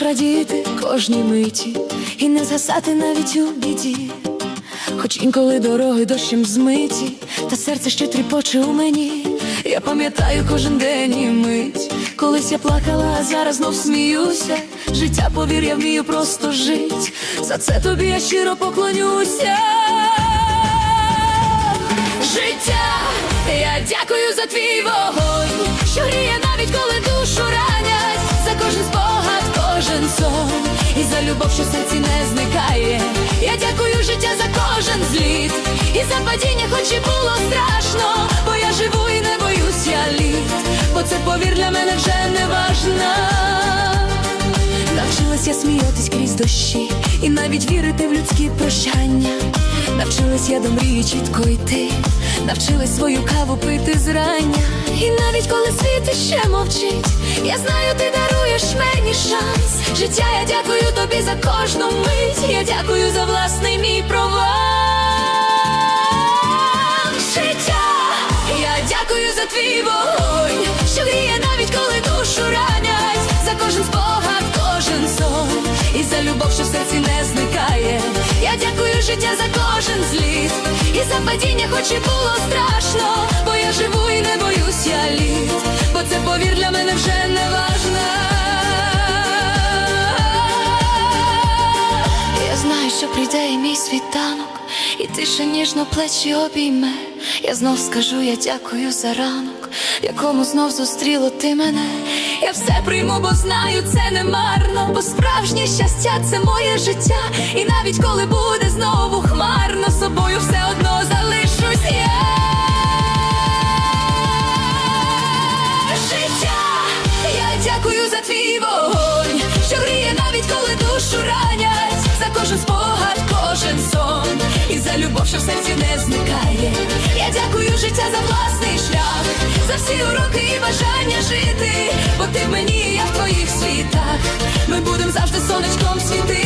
можеш радіти кожній миті і не згасати навіть у біді. Хоч інколи дороги дощем змиті, та серце ще тріпоче у мені. Я пам'ятаю кожен день і мить. Колись я плакала, а зараз знов сміюся. Життя, повір, я вмію просто жить. За це тобі я щиро поклонюся. Життя, я дякую за твій вогонь, що серці не зникає. Я дякую життя за кожен зліт, і за падіння, хоч і було страшно, бо я живу і не боюсь я літ, бо це повір для мене вже не важна. Навчилась я сміятись крізь дощі, і навіть вірити в людські прощання. Навчилась я до мрії чітко йти, навчилась свою каву пити зрання. І навіть коли світ іще мовчить, я знаю, ти даруєш мені шанс. Життя, я дякую тобі за кожну мить. Я дякую за власний мій провал. Життя, я дякую за твій вогонь, що гріє навіть коли душу ранять, за кожен спогад, кожен сон, і за любов, що в серці не зникає. Я дякую життя за кожен зліт, і за падіння, хоч і було страшно, бо я живу і не боюсь я літ, бо це повір для мене вже не важна. І тише ніжно плечі обійме. Я знов скажу, я дякую за ранок, якому знов зустріло ти мене. Я все прийму, бо знаю, це не марно, бо справжнє щастя це моє життя. І навіть коли буде знову хмарно, собою все любов, що в серці не зникає. Я дякую життя за власний шлях, за всі уроки і бажання жити, бо ти в мені, я в твоїх світах. Ми будемо завжди сонечком світити.